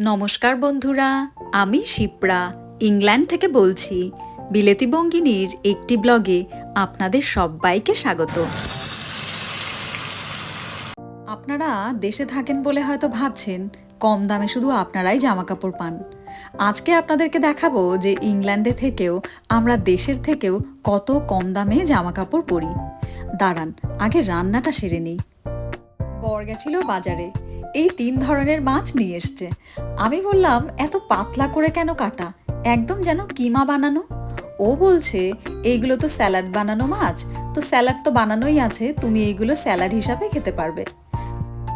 নমস্কার বন্ধুরা, আমি শিপ্রা। ইংল্যান্ড থেকে বলছি। বিলেতি বঙ্গিনীর একটি ব্লগে আপনাদের সবাইকে স্বাগত। আপনারা দেশে থাকেন বলে হয়তো ভাবছেন, কম দামে শুধু আপনারাই জামা কাপড় পান। আজকে আপনাদেরকে দেখাবো যে ইংল্যান্ডে থেকেও, আমরা দেশের থেকেও কত কম দামে জামা কাপড় পরি। দাঁড়ান, আগে রান্নাটা সেরে নিই। বর গেছিল বাজারে। এই তিন ধরনের মাছ নিয়ে এসছে। আমি বললাম, এত পাতলা করে কেন কাটা? একদম যেন কিমা বানানো? ও বলছে, এইগুলো তো স্যালাড বানানো মাছ। তো স্যালাড তো বানানোই আছে, তুমি এইগুলো স্যালাড হিসাবে খেতে পারবে।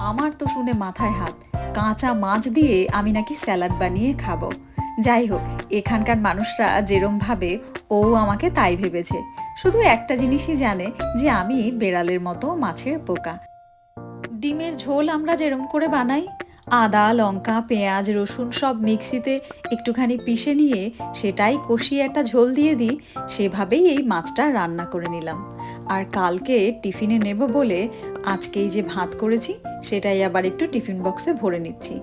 আমার তো শুনে মাথায় হাত। কাঁচা মাছ দিয়ে আমি নাকি স্যালাড বানিয়ে খাব। যাই হোক, এখানকার মানুষরা যেরম ভাবে, ও আমাকে তাই ভেবেছে। শুধু একটা জিনিসই জানে যে আমি বেড়ালের মতো মাছের পোকা। ডিমের ঝোল আমরা যেরম করে বানাই, আদা, লঙ্কা, পেঁয়াজ, রসুন সব মিক্সিতে একটুখানি পিষে নিয়ে সেটাই কষিয়ে একটা ঝোল দিয়ে দিই, সেভাবেই এই মাছটা রান্না করে নিলাম। আর কালকে টিফিনে নেব বলে আজকেই যে ভাত করেছি, সেটাই আবার একটু টিফিন বক্সে ভরে নিচ্ছি।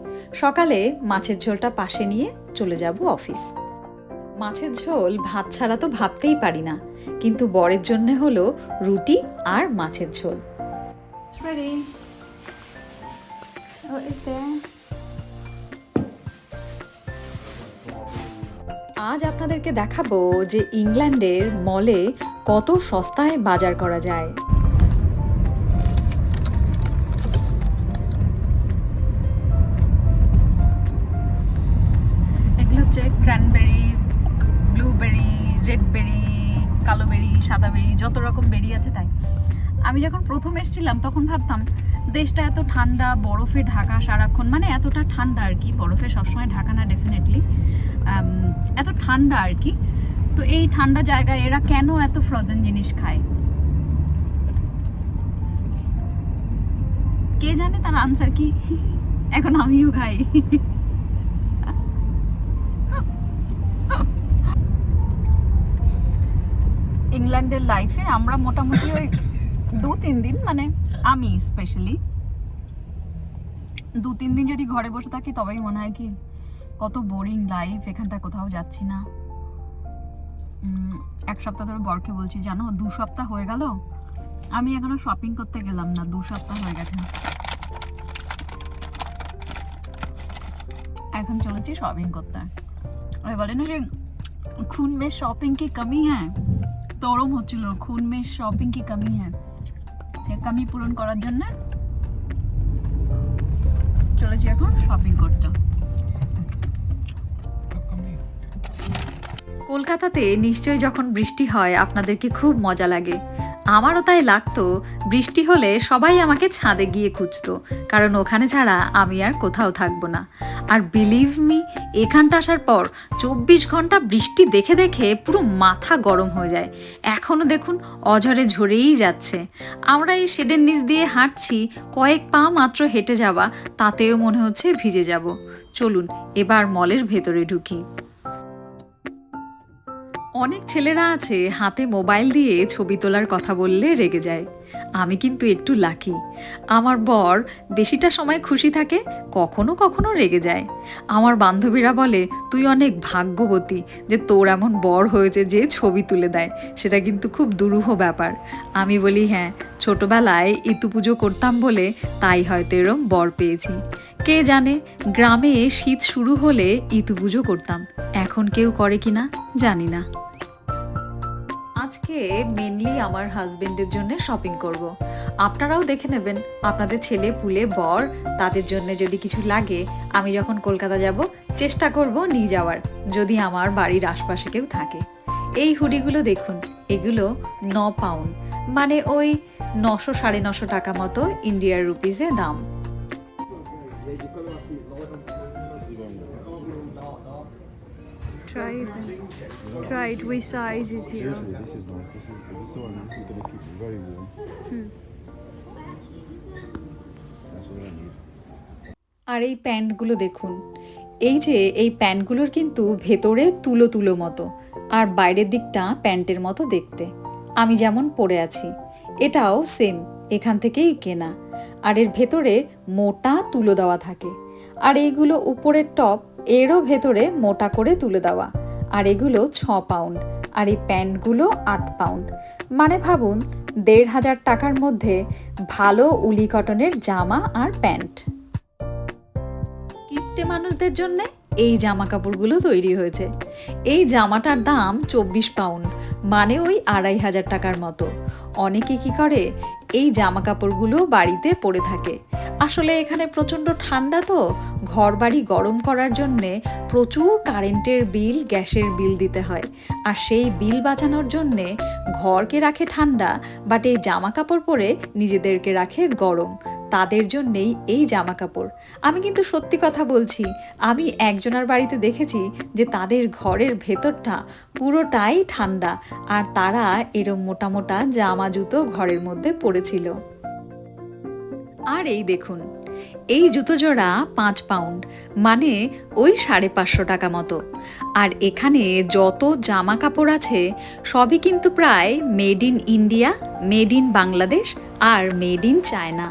সকালে মাছের ঝোলটা পাশে নিয়ে চলে যাব অফিস। মাছের ঝোল ভাত ছাড়া তো ভাবতেই পারি না, কিন্তু বরের জন্য হলো রুটি আর মাছের ঝোল। Ready. What is there? আজ আপনাদেরকে দেখাবো যে ইংল্যান্ডের মলে কত সস্তায় বাজার করা যায় এগুলো হচ্ছে ক্র্যানবেরি ব্লুবেরি রেড বেরি কালো বেরি সাদা বেরি যত রকম বেরি আছে তাই আমি যখন প্রথম এসেছিলাম তখন ভাবতাম দেশটা এত ঠান্ডা, বরফে ঢাকা সারাক্ষণ মানে এতটা ঠান্ডা আর কি, বরফে সবসময় ঢাকা না ডেফিনেটলি এত ঠান্ডা আর কি। তো এই ঠান্ডা জায়গায় এরা কেন এত ফ্রোজেন জিনিস খায়? কে জানে তার আনসার কি? এখন আমিও খাই। ইংল্যান্ডের লাইফে আমরা মোটামুটি ওই দু তিন দিন মানে আমি স্পেশালি দু তিন দিন যদি ঘরে বসে থাকি, তবেই মনে হয় কি, কত বোরিং লাইফ এখানটা কোথাও যাচ্ছি না। এক সপ্তাহ ধরে বরকে বলছি, জানো, দু সপ্তাহ হয়ে গেল, আমি এখনও শপিং করতে গেলাম না, দু সপ্তাহ হয়ে গেছে। এখন চলেছি শপিং করতে। ওই বলে না যে খুন মে শপিং কি কমি হ্যাঁ? তো ওরম হচ্ছিল খুন মে শপিং কি কমি হ্যাঁ? সে কমি পূরণ করার জন্য চলেছি এখন শপিং করতে। কলকাতাতে নিশ্চয়ই যখন বৃষ্টি হয় আপনাদেরকে খুব মজা লাগে। আমারও তাই লাগতো, বৃষ্টি হলে সবাই আমাকে ছাদে গিয়ে খুঁজতো, কারণ ওখানে ছাড়া আমি আর কোথাও থাকব না। আর বিলিভ মি এখানটা আসার পর চব্বিশ ঘণ্টা বৃষ্টি দেখে দেখে পুরো মাথা গরম হয়ে যায়। এখনও দেখুন, অঝরে ঝরেই যাচ্ছে। আমরা এই শেডের নিচ দিয়ে হাঁটছি, কয়েক পা মাত্র হেঁটে যাওয়া, তাতেও মনে হচ্ছে ভিজে যাব। চলুন, এবার মলের ভেতরে ঢুকি। অনেক ছেলেরা আছে, হাতে মোবাইল দিয়ে ছবি তোলার কথা বললে রেগে যায়। আমি কিন্তু একটু লাকি আমার বর বেশিটা সময় খুশি থাকে, কখনো কখনো রেগে যায়। আমার বান্ধবীরা বলে, তুই অনেক ভাগ্যবতী যে তোর এমন বর হয়েছে যে ছবি তুলে দেয়। সেটা কিন্তু খুব দুরূহ ব্যাপার। আমি বলি হ্যাঁ ছোটবেলায় ইতু পুজো করতাম বলে তাই হয়তো এরম বর পেয়েছি। কে জানে, গ্রামে শীত শুরু হলে ইতু পুজো করতাম। এখন কেউ করে কিনা জানি না। আজকে মেনলি আমার হাজবেন্ডের জন্য শপিং করব। আপনারাও দেখে নেবেন আপনাদের ছেলে পুলে বর তাদের জন্য যদি কিছু লাগে আমি যখন কলকাতা যাব চেষ্টা করব নিয়ে যাওয়ার যদি আমার বাড়ির আশপাশে কেউ থাকে এই হুডিগুলো দেখুন এগুলো ন পাউন্ড মানে ওই নশো সাড়ে নশো টাকা মতো ইন্ডিয়ার রুপিসে দাম Try it. Try it. Which size is here? Seriously, this is nice. This is, this one. This is gonna keep it very warm. Hmm. That's what I need. আর এই প্যান্টগুলো দেখুন এই যে এই প্যান্টগুলোর কিন্তু ভেতরে তুলো তুলো মতো আর বাইরের দিকটা প্যান্টের মতো দেখতে আমি যেমন পরে আছি এটাও সেম এখান থেকেই কেনা আর এর ভেতরে মোটা তুলো দেওয়া থাকে আর এইগুলো উপরের টপ এরও ভেতরে মোটা করে তুলে দেওয়া। আর এগুলো ছ পাউন্ড। আর এই প্যান্টগুলো আট পাউন্ড। মানে ভাবুন, দেড় হাজার টাকার মধ্যে ভালো উলি কটনের জামা আর প্যান্ট। কিপ্টে মানুষদের জন্য এই জামা কাপড়গুলো তৈরি হয়েছে। এই জামাটার দাম চব্বিশ পাউন্ড মানে ওই আড়াই হাজার টাকার মতো। অনেকে কি করে, এই জামা কাপড়গুলো বাড়িতে পরে থাকে। আসলে এখানে প্রচণ্ড ঠান্ডা তো ঘর বাড়ি গরম করার জন্যে প্রচুর কারেন্টের বিল, গ্যাসের বিল দিতে হয়। আর সেই বিল বাঁচানোর জন্যে ঘরকে রাখে ঠান্ডা, বাট এই জামা কাপড় পরে নিজেদেরকে রাখে গরম। তাদের জন্যেই এই জামা কাপড় আমি কিন্তু সত্যি কথা বলছি, আমি একজনের বাড়িতে দেখেছি যে তাদের ঘরের ভেতরটা পুরোটাই ঠান্ডা, আর তারা এরম মোটা মোটা জামা জুতো ঘরের মধ্যে পরেছিল আর এই দেখুন, এই জুতো জোড়া পাঁচ পাউন্ড মানে ওই সাড়ে পাঁচশো টাকা মতো। আর এখানে যত জামা কাপড় আছে, সবই কিন্তু প্রায় made in India made in Bangladesh R made in China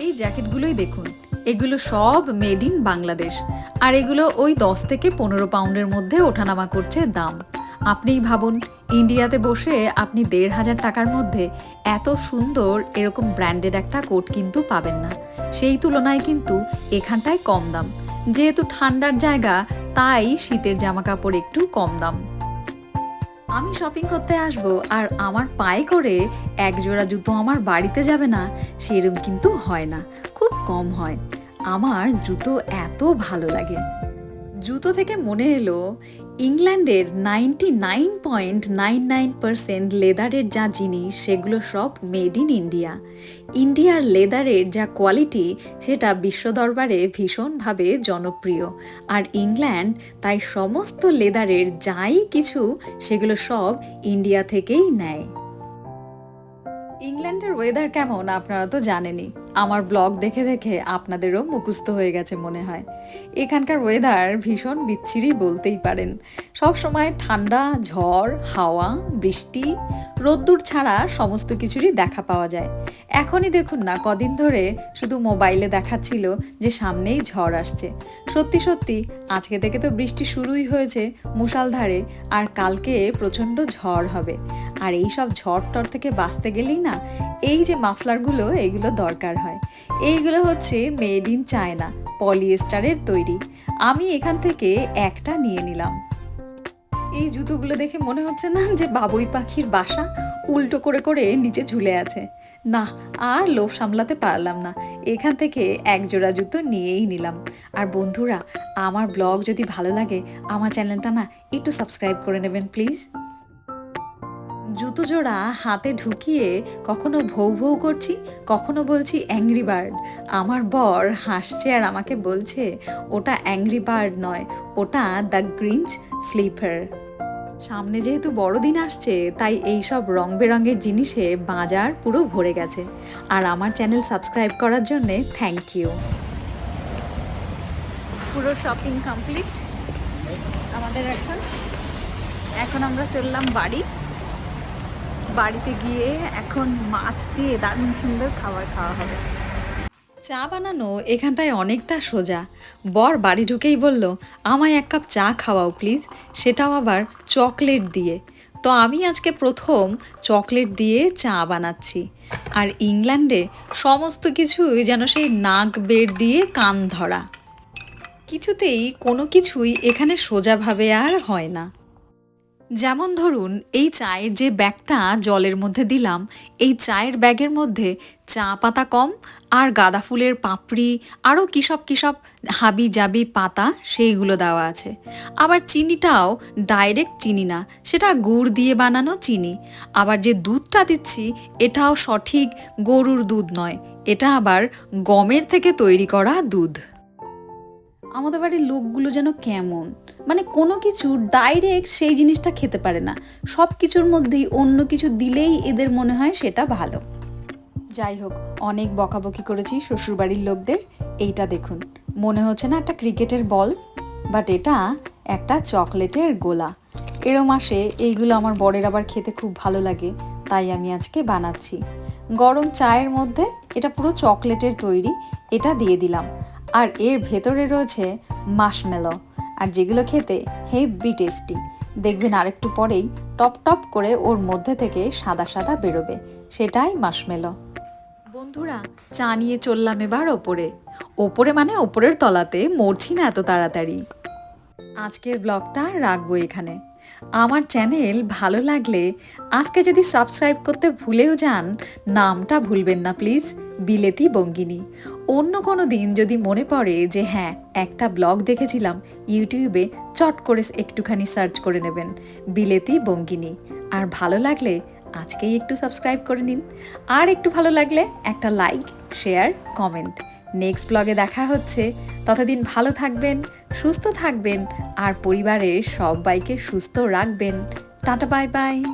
এই জ্যাকেটগুলোই দেখুন। এগুলো সব মেড ইন বাংলাদেশ। আর এগুলো ওই দশ থেকে পনেরো পাউন্ডের মধ্যে ওঠানামা করছে দাম। আপনিই ভাবুন, ইন্ডিয়াতে বসে আপনি দেড় হাজার টাকার মধ্যে এত সুন্দর এরকম ব্র্যান্ডেড একটা কোট কিন্তু পাবেন না। সেই তুলনায় কিন্তু এখানটায় কম দাম। যেহেতু ঠান্ডার জায়গা, তাই শীতের জামা কাপড় একটু কম দাম। আমি শপিং করতে আসব আর আমার পায়ে করে এক জোড়া জুতো আমার বাড়িতে যাবে না, সেরম কিন্তু হয় না, খুব কম হয়। আমার জুতো এত ভালো লাগে। জুতো থেকে মনে এলো ইংল্যান্ডের ninety nine point nine nine percent লেদারের যা জিনিস, সেগুলো সব মেড ইন ইন্ডিয়া। ইন্ডিয়ার লেদারের যা কোয়ালিটি, সেটা বিশ্ব দরবারে ভীষণভাবে জনপ্রিয়। আর ইংল্যান্ড, তাই সমস্ত লেদারের যাই কিছু, সেগুলো সব ইন্ডিয়া থেকেই নেয়। ইংল্যান্ডের ওয়েদার কেমন, আপনারা তো জানেনই। আমার ব্লগ দেখে দেখে আপনাদেরও মুখস্থ হয়ে গেছে মনে হয়। এখানকার ওয়েদার ভীষণ বিচ্ছিরি বলতেই পারেন। সব সময় ঠান্ডা, ঝড়, হাওয়া, বৃষ্টি, রোদ্দুর ছাড়া সমস্ত কিছুরই দেখা পাওয়া যায়। এখনই দেখুন না, কদিন ধরে শুধু মোবাইলে দেখাচ্ছিল যে সামনেই ঝড় আসছে। সত্যি সত্যি, আজকে থেকে তো বৃষ্টি শুরুই হয়েছে মুষালধারে আর কালকে প্রচণ্ড ঝড় হবে। আর এই সব ঝড় টর থেকে বাঁচতে গেলেই না, এই যে মাফলারগুলো, এগুলো দরকার হয়। এইগুলো হচ্ছে মেড ইন চায়না, পলিয়েস্টারের তৈরি। আমি এখান থেকে একটা নিয়ে নিলাম। এই জুতোগুলো দেখে মনে হচ্ছে না যে বাবুই পাখির বাসা উল্টো করে করে নিচে ঝুলে আছে। না, আর লোভ সামলাতে পারলাম না। এখান থেকে এক জোড়া জুতো নিয়েই নিলাম। আর বন্ধুরা, আমার ব্লগ যদি ভালো লাগে, আমার চ্যানেলটা না একটু সাবস্ক্রাইব করে নেবেন, প্লিজ। জুতো জোড়া হাতে ঢুকিয়ে কখনো ভৌ ভৌ করছি, কখনো বলছি অ্যাংরি বার্ড আমার বর হাসছে আর আমাকে বলছে, ওটা অ্যাংরি বার্ড নয়, ওটা দ্য গ্রিঞ্চ স্লিপার সামনে যেহেতু বড়দিন আসছে, তাই এই সব রং বেরঙের জিনিসে বাজার পুরো ভরে গেছে। আর আমার চ্যানেল সাবস্ক্রাইব করার জন্যে থ্যাংক ইউ পুরো শপিং কমপ্লিট আমাদের এখন এখন আমরা চললাম বাড়ি। বাড়িতে গিয়ে এখন মাছ দিয়ে দারুণ সুন্দর খাবার খাওয়া হবে। চা বানানো এখানটায় অনেকটা সোজা। বর বাড়ি ঢুকেই বলল, আমায় এক কাপ চা খাওয়াও প্লিজ, সেটাও আবার চকলেট দিয়ে। তো আমি আজকে প্রথম চকলেট দিয়ে চা বানাচ্ছি। আর ইংল্যান্ডে সমস্ত কিছুই যেন সেই নাক বের দিয়ে কান ধরা। কিছুতেই কোনো কিছুই এখানে সোজাভাবে আর হয় না। যেমন ধরুন, এই চায়ের যে ব্যাগটা জলের মধ্যে দিলাম, এই চায়ের ব্যাগের মধ্যে চা পাতা কম আর গাঁদা ফুলের পাপড়ি, আরও কী সব কী সব হাবি জাবি পাতা সেইগুলো দেওয়া আছে। আবার চিনিটাও ডাইরেক্ট চিনি না, সেটা গুড় দিয়ে বানানো চিনি। আবার যে দুধটা দিচ্ছি, এটাও সঠিক গরুর দুধ নয়, এটা আবার গমের থেকে তৈরি করা দুধ। আমাদের বাড়ির লোকগুলো যেন কেমন। মানে কোনো কিছু ডাইরেক্ট সেই জিনিসটা খেতে পারে না। সব কিছুর মধ্যেই অন্য কিছু দিলেই এদের মনে হয় সেটা ভালো। যাই হোক, অনেক বকাবকি করেছি শ্বশুরবাড়ির লোকদের। এইটা দেখুন, মনে হচ্ছে না একটা ক্রিকেটের বল বাট এটা একটা চকলেটের গোলা। এরম আসে, এইগুলো আমার বরের আবার খেতে খুব ভালো লাগে, তাই আমি আজকে বানাচ্ছি। গরম চায়ের মধ্যে এটা পুরো চকলেটের তৈরি, এটা দিয়ে দিলাম। আর এর ভেতরে রয়েছে মাশমেলো আর যেগুলো খেতে হেভি টেস্টি। দেখবেন আরেকটু পরেই টপ টপ করে ওর মধ্যে থেকে সাদা সাদা বেরোবে। সেটাই মাশমেলো বন্ধুরা, চা নিয়ে চললাম এবার ওপরে। ওপরে মানে ওপরের তলাতে, মরছি না এত তাড়াতাড়ি। আজকের ব্লগটা রাখব এখানে। আমার চ্যানেল ভালো লাগলে আজকে যদি সাবস্ক্রাইব করতে ভুলেও যান, নামটা ভুলবেন না প্লিজ বিলেতি বঙ্গিনী। অন্য কোনো দিন যদি মনে পড়ে যে হ্যাঁ একটা ব্লগ দেখেছিলাম, ইউটিউবে চট করে একটুখানি সার্চ করে নেবেন, বিলেতি বঙ্গিনী। আর ভালো লাগলে আজকেই একটু সাবস্ক্রাইব করে নিন। আর একটু ভালো লাগলে একটা লাইক, শেয়ার, কমেন্ট। নেক্সট ব্লগে দেখা হচ্ছে। ততদিন ভালো থাকবেন, সুস্থ থাকবেন, আর পরিবারের সবাইকে সুস্থ রাখবেন। Tata, bye bye.